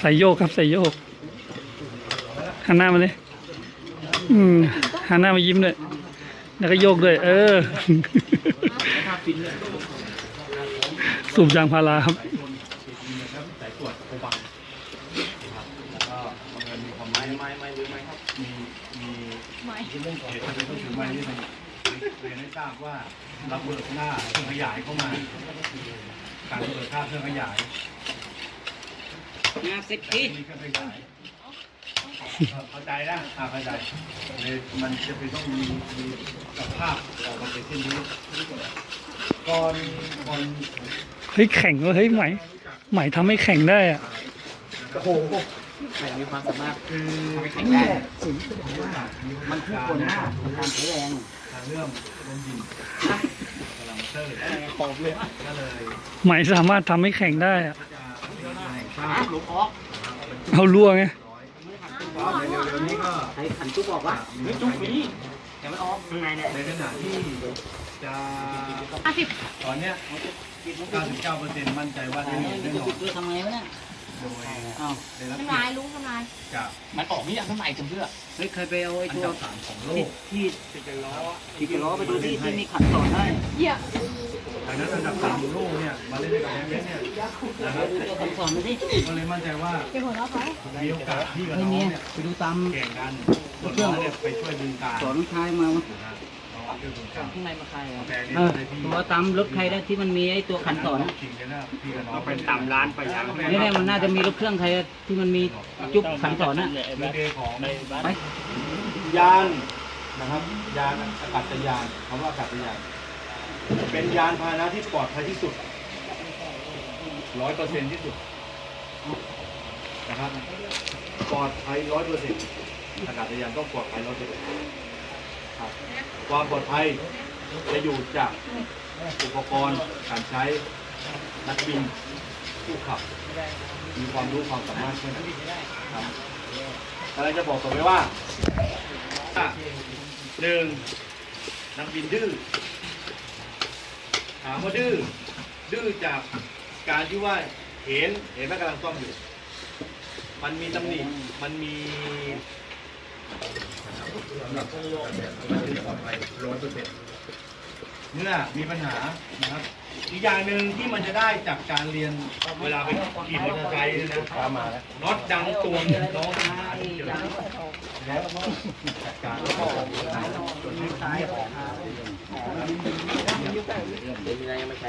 ใส่โยกครับใส่โยกหันหน้ามาเลยอืมหันหน้ามายิ้มด้วยแล้วก็โยกด้วย เออ สูบยางพาราครับสายตรวจโคบังนะครับแล้วก็บังเอิญมีความไม้ไม้ไม้หรือไม้ครับมีมีเรื่องของเหตุที่ต้องถือไม้ที่ไหน เรียนให้ทราบว่ารับเบิกหน้าเครื่องขยายเข้ามา การเบิกค่าเครื่องขยายห้าสิบแต่ปีที่มีเครื่องขยายเข้าใจนะอ่าเข้าใจเลยมันจะเป็นต้องมีมีสภาพออกมาเป็นเช่นนี้ก่อนก่อนเฮ้ยแข่งวะเฮ้ยไหมไหมทำให้แข่งได้อะโอ้โหใครมีความสามารถคือแข็งแรงมันคู่คนหน้าการใช้แรงทาง เรื่องลมยินกำลังเตอร์ขอบเลยก็เลยไหมสามารถทำให้แข่งได้อะจะให้ทราบหลวงออกเอารั่วไงร้อยในเร็วๆนี้ก็ใช้ขันจุกบอกว่าไม่จุกนี้ยังไม่ออกข้างในเนี่ยในขณะที่จะห้าสิบตอนเนี้ย99%มั่นใจว่าได้เงินแน่นอนด้วยทำไงวะเนี่ย โดยอ้าวได้รับทำเกียลายรติลุงทำลายจากมันออกนี่ยังเท่าไหร่จำเพื่อเฮ้ยเคยไปเอาไอ้อันตัวดับสามของโลที่กที่ติดล้อติดล้อไปดูที่ที่มีขันสอนให้เหี้ยดังนั้นอันดับสามของโลกเนี่ยมาเล่นได้กับแฮมเบสเนี่ยนะครับดูตัวขันสอนมาสิก็เลยมั่นใจว่าเก็บหัวเราะเขามีโอกาสที่กับไม่น้องมีเนี่ยไปดูตามแข่งกันส่วนน้องเนี่ยไปช่วยดึงการสอนชายมา นะ ข้างในมาใครอะแพงนี่เออได้พี่ตัวตามรถใครได้ที่มันมีไอ้ตัวขันสอนจริงๆนะพี่กับน้องเป็นต่ำร้านไปยังนี่แหละมันน่าจะมีรถเครื่องใครที่มันมีจุกขันสอนน่ะมือเดย์ของไปยานนะครับ ยานอากาศยานคำว่าอากาศยาน เป็นยานพาหนะที่ปลอดภัยที่สุดร้อยเปอร์เซ็นที่สุดนะครับปลอดภัยร้อยเปอร์เซ็นอากาศยานต้องปลอดภัยร้อยเปอร์เซ็นครับ ความปลอดภัยจะอยู่จากอุปกรณ์การใช้นักบินผู้ขับ มีความรู้ความสามารถแค่ไหนครับอะไรจะบอกต่อไปว่าหนึ่งนักบินดื้อถามว่าดื้อดื้อจากการที่ว่าเห็นเห็นแม่กำลังซ่อมอยู่ มันมีตำหนิมันมี มันถึงปลอดภัยร้อยเปอร์เซ็นต์เมื่อมีปัญหานะครับ อีกอย่างหนึ่งที่มันจะได้จากการเรียนเวลาไปขี่มอเตอร์ไซค์เนี่ยนะน็อตดังตวงน้องหาที่เจอแล้วจัดการแล้วก็ส่วนทีท้ายอง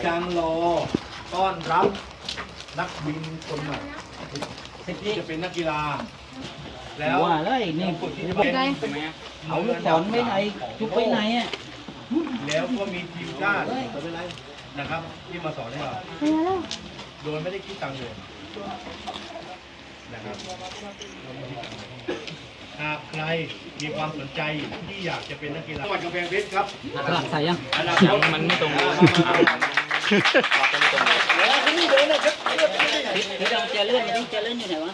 จางรอต้อนรับนักบินคนใหม่จะเป็นนักกีฬา วว่าเลยนี่ฝึกที่เป็นเอาลูกศรไว้ไหนจุกไว้ไหนอะแล้วก็มีทีมชาตินะครับที่มาสอนให้เราเฮียแล้วโดยไม่ได้คิดตังค์เลยนะครับหากใครมีความสนใจที่อยากจะเป็นนักกีฬาจังหวัดกำแพงเพชรครับสลับใส่ยังอนาคตมันไม่ตรงอ่าแล้วที่นี่เดินเลยครับเดี๋ยวเราจะเลื่อนมาที่จะเลื่อนอยู่ไหนวะ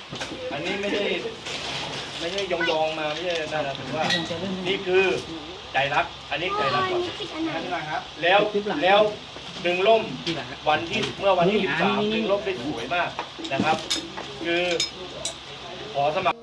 อันนี้ไม่ได้ ไม่ใช่ยองยองๆมาไม่ใช่นั่นนะถือว่าจะเลื่อนนี่คือใจรัก อันนี้ใจรักก่อนติดอันไหนแล้วแล้วดึงล่มวันที่เมื่อวันที่13ดึงล่มได้สวยมากนะครับ คือขอสมัคร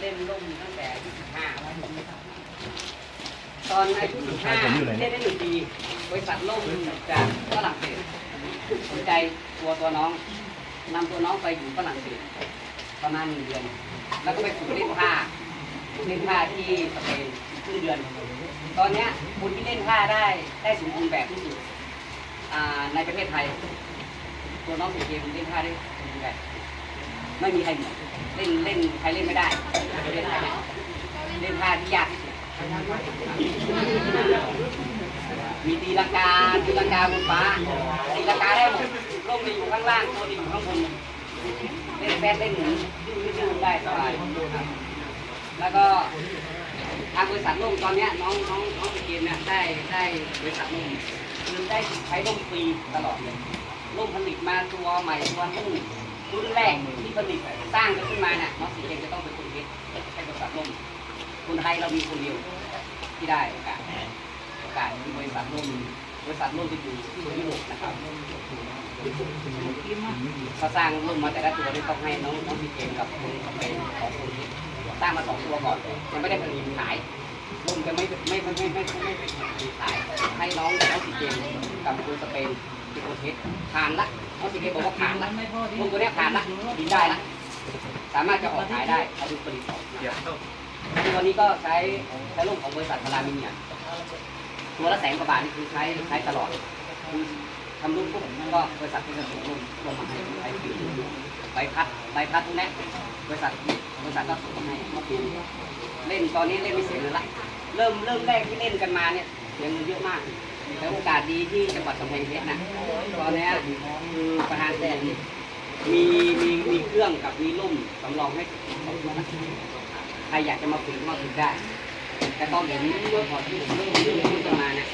เล่นล่มตั้งแต่อายุ15ตอน อายุ15เล่นได้หนึ่งปีบริษัทล่มจากฝรั่งเศสสนใจตัวตัวน้องนำตัวน้องไปอยู่ฝรั่งเศสประมาณหนึ่งเดือน แล้วก็ไปฝึกเล่นผ้าเล่นผ้าที่สเปนครึ่งเดือน ตอนเนี้ยคนที่เล่นผ้าได้ได้สมบูรณ์แบบที่สุดอ่าในประเทศไทย ตัวน้องสุเกมเล่นผ้าได้สมบูรณ์แบบไม่มีใครเหมือนเล่นเล่นใครเล่นไม่ได้ประเทศไทยเนี่ยเล่นผ้าที่ยากที่สุด มีตีลังกาตีลังกาบนฟ้าตีลังกาได้หมดร่มจะอยู่ข้างล่างตัวจะอยู่ข้างบนเล่นแฟนเล่นหนุนยืดยืดได้สบายแล้วก็ทางบริษัทร่มตอนนี้น้องน้องน้องสกินเนี่ยได้ได้บริษัทร่มคือได้ใช้ร่มฟรีตลอดเลยร่มผลิตมาตัวใหม่ตัวรุ่นรุ่นแรกที่ผลิตสร้างกันขึ้นมาเนี่ยน้องสกินจะต้องเป็นคนคิดให้บริษัทร่ม คุณไทยเรามีคนเดียวที่ได้โอกาสโอกาสที่บริษัทร่วมบริษัทร่วมที่อยู่ที่ยุโรปนะครับเขาสร้างร่วมมาแต่ละตัวนี่ต้องให้น้องน้องพี่เกมกับคุณเป็นของคุณสร้างมาสองตัวก่อนยังไม่ได้ผลิตขายร่วมจะไม่ไม่ไม่ไม่ไม่ไม่ผลิตขายให้น้องน้องพี่เกมกับคุณสเปนที่คุเทสผ่านละน้องพี่เกมบอกว่าผ่านละร่วมตัวนี้ผ่านละบินได้ละสามารถจะออกขายได้เขาดูผลิตออก ตัวนี้ก็ใช้ใช้รุ่นของบริษัทพารามิเนียตัวละแสนกว่าบาทนี่คือใช้ใช้ตลอดคือทำรุ่นพวกผมก็บริษัทที่จะส่งรุ่นลงมาให้ใช้ฟรีใบพัดใบพัดพวกนี้บริษัทบริษัทก็ส่งมาให้เมื่อปีเล่นตอนนี้เล่นไม่เสียเงินละเริ่มเริ่มแรกที่เล่นกันมาเนี่ยเสียเงินเยอะมากแต่โอกาสดีที่จังหวัดกำแพงเพชรนะตอนนี้คือประธานแดนมีมีมีเครื่องกับมีล่มสำรองให้สองตัวนะ ใครอยากจะมาฝึกก็มาฝึกได้ แต่ตอนเห็นเมื่อก่อนที่ผมเริ่มเริ่มพูดกันมานี่ย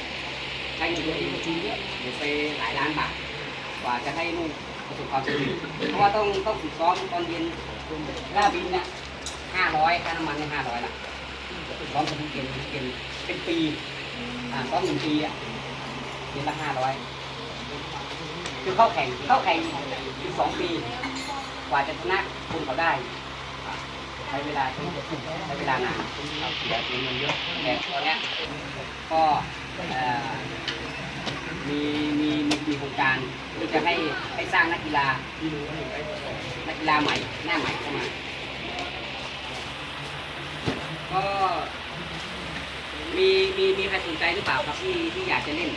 ใช้เงินเยอะทีเยอะเดี๋ยวไปหลายล้านบาทกว่าจะให้ลูกประสบความสำเร็จเพราะว่าต้องต้องฝึกซ้อมตอนเย็นล่าบินเนี่ยห้าร้อยค่าน้ำมันเนี่ยห้าร้อยละซ้อมสมุนเกมเกมเป็นปีอ่าซ้อมหนึ่งปีอะเดือนละห้าร้อยคือเข้าแข่งเข้าแข่งอีกสองปี กว่าจะชนะคุณเขาได้ ช้เวลาใช้ใช้เวลานานเราเสียเงินเยอะแต่ตอนนี้ก็มีมีมีโครงการที่จะให้ให้สร้างนักกีฬานักกีฬาใหม่หน้าใหม่เข้ามาก็มีมีมีใครสนใจหรือเปล่าครับที่ที่อยากจะเล่น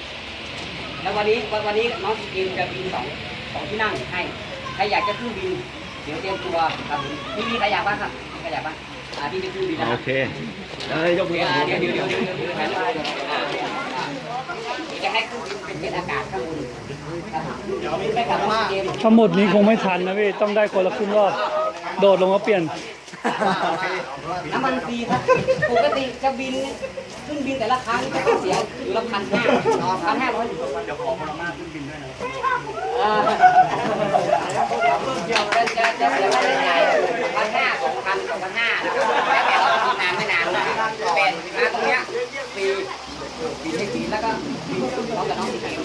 แล้ววันนี้วันวันนี้น้องสกินจะบินสองสองที่นั่งให้ใครอยากจะขึ้นบินเดี๋ยวเตรียมตัวครับมีมีใครอยากบ้างครับ มีใครอยากบ้างอ่าพี่จะขึ้นบินนะครับโอเคเอ้ยยกมือเดี๋ยวเดี๋ยวเดี๋ยวเดี๋ยวเดี๋ยวเดี๋ยวถ่ายรูปอ่าอ่าจะให้ขึ้นบินเป็นเจ็ดอากาศข้างบนครับเดี๋ยวไม่กับน้องสกินทั้งหมดนี้คงไม่ทันนะพี่ ต้องได้คนละครึ่งรอบ โดดลงมาเปลี่ยน น้ำมันฟรีครับปกติจะบินขึ้นบินแต่ละครั้งก็ต้องเสียอยู่ละพันห้าพันห้าร้อยเดี๋ยวขอพลังงานขึ้นบินด้วยนะจะจะจะจะไม่ได้จ่ายพันห้าส องพันสองพันห้าแล้วแต่เราทำนานไม่นานเป็นมาตรงเนี้ยฟรีฟรีให้ฟรีแล้วก็นพร้อมกับน้องสีเขียว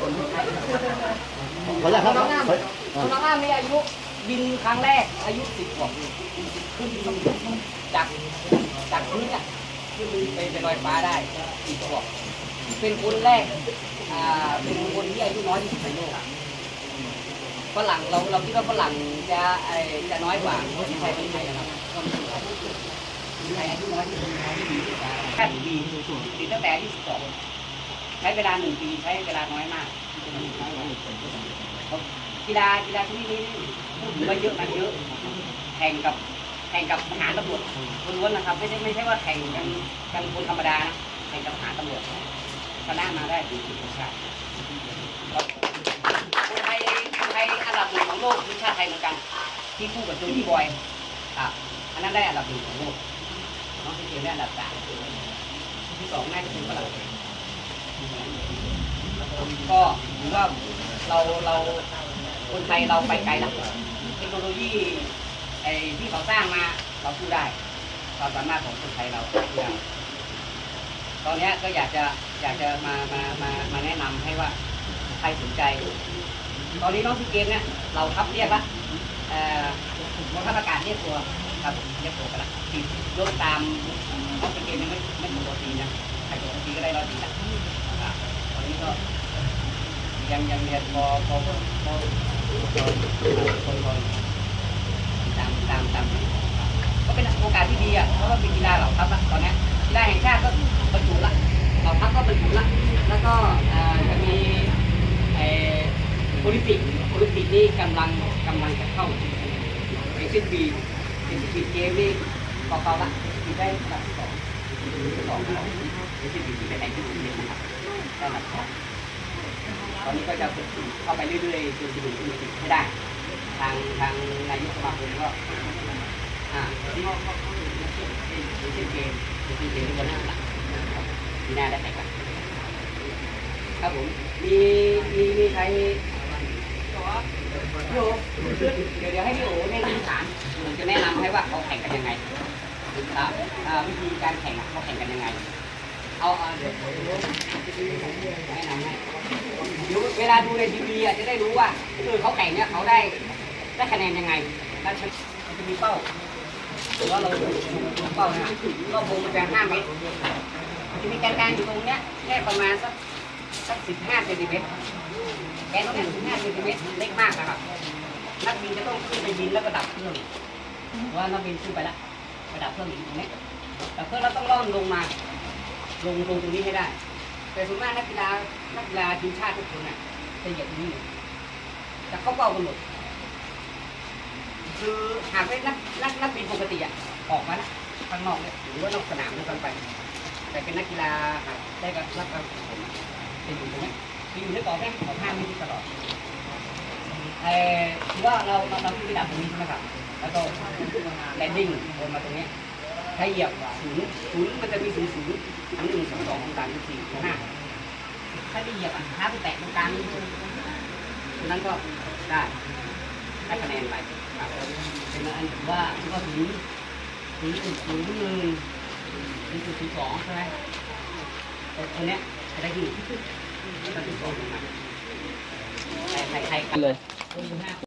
ขออนุญาตครับน้องน้ำน้องน้ำมีอายุบินครั้งแรกอายุสิบขวบขึ้นจากจากพื้นอะขึ้นไปไปลอยฟ้าได้สิบขวบเป็นคนแรกอ่าเป็นคนที่อายุน้อยที่สุดในโลก ฝรั่งเราเราคิดว่าฝรั่งจะไอจะน้อยกว่าไม่ใช่คนไทยนะครับคนไทยอายุน้อยที่สุดแค่ปีติดตั้งแต่อายุสิบสองใช้เวลาหนึ่งปีใช้เวลาน้อยมากกีฬากีฬาชนิดนี้พูดถึงว่าเยอะนเยอะแข่งกับแข่งกับทหารตำรวจล้วนนะครับ ไม่ใช่ไม่ใช่ว่าแข่งกันกันคนธรรมดานะแข่งกับทหารตำรวจชนะมาได้ถึงสิบชาติคนไทยคนไทยอันดับหนึ่งของ โลกคือชาติไทยเหมือนกัน ที่คู่กับโจนี่บอยครับอันนั้นได้อันดับหนึ่งของโลกน้องที่เกียวได้อันดับสามที่สองน่าจะเป็นฝรั่งเศสก็ถือว่าเราเราคนไทยเราไปไกลแล้วเทคโนโลยีไอ้ที่เขาสร้างมาเราสู้ได้ความสามารถของคนไทยเราสู้ได้ตอนนี้ก็อยากจะอยากจะมามามามาแนะนำให้ว่าใครสนใจ ตอนนี้น้องซีเกมเนี่ยเราทับเรียกละเอ่อทัพอากาศเรียกตัวครับเรียกตัวกันละติดรถตามน้องซีเกมยังไม่ไม่ถึงตัวตีนะใครถึงตัวตีก็ได้ร้อยตีละตอนนี้ก็ยังยังเรียนพอพอพอพอคนคนตามตามตามก็เป็นโอกาสที่ดีอะเพราะว่าเป็นกีฬาเหล่าทัพละตอนนี้กีฬาแห่งชาติก็บรรจุละเหล่าทัพก็บรรจุละแล้วก็เอ่อจะมีไอ้โอ ลิมปิกโอลิมปิกนี่กำลังกำลังจะเข้าในสิ้นปีในสิ้นปีเกมนี่เบาๆละปีได้อันดับสองสองของในสิ้นปีไปแข่งที่ญี่ปุ่นนะครับได้อันดับสองตอนนี้ก็จะฝึกเข้าไปเรื่อยๆจนถึงโอลิมปิกให้ได้ ทางทางนายกสมาคมก็อ่าที่เช่นเกมเช่นเกมที่วันหน้าหลังปีหน้าได้แข่งกันครับผมมีมีมีใคร พี่โอเดี๋ยวเดี๋ยวให้พี่โอแนะนำฐานผมจะแนะนำให้ว่าเขาแข่งกันยังไงอ่าวิธีการแข่งอะเขาแข่งกันยังไง เอาเดี๋ยวแนะนำให้เดี๋ยวเวลาดูในทีวีอะจะได้รู้ว่าเออเขาแข่งเนี่ยเขาได้ได้คะแนนยังไงแล้วจะมีเป้าหรือว่าเราเป้านะรอบวงมันจะห้าเมตรจะมีแกนกางอยู่ตรงเนี้ยแค่ประมาณสักสักสิบห้าเซนติเมตร แกนเนี่ยสิบห้าเซนติเมตรเล็กมากนะครับนักบินจะต้องขึ้นไปบินแล้วก็ดับเครื่องเพราะว่านักบินขึ้นไปแล้วไปดับเครื่องอยู่ตรงนี้ดับเครื่องแล้วต้องล่อนลงมา ลงลงตรงนี้ให้ได้ แต่ส่วนมากนักกีฬานักกีฬาทีมชาติทุกคนน่ะจะเหยียบตรงนี้แต่เขาเป้ากันหมดคือหากไม่นักนักนักบินปกติอะออกมานะข้างนอกเนี่ยหรือว่านอกสนามด้วยกันไป แต่เป็นนักกีฬาได้กับรับการฝึกฝนจะอยู่ตรงนี้ จะอยู่ในกรอบแค่ของห้ามตรตลอดเออคือว่าเราเราเราขึ้นไปดับตรงนี้ใช่ไหมครับ แล้วก็แลนดิ้งลงมาตรงนี้ถ้าเหยียบศูนย์ศูนย์มันจะมีศูนย์ศูนย์อันหนึ่งสองสองสามสี่ห้าถ้าได้เหยียบอะถ้าไปแตะตรงกลางตรงนั้นก็ได้ได้คะแนนไปเป็นอันถือว่าถือว่าศูนย์ศูนย์ศูนย์ศูนย์หนึ่งศูนย์ศูนย์สองใช่ไหมต่ตัวเนี้ยจะได้ที่ ใครใครใครเลย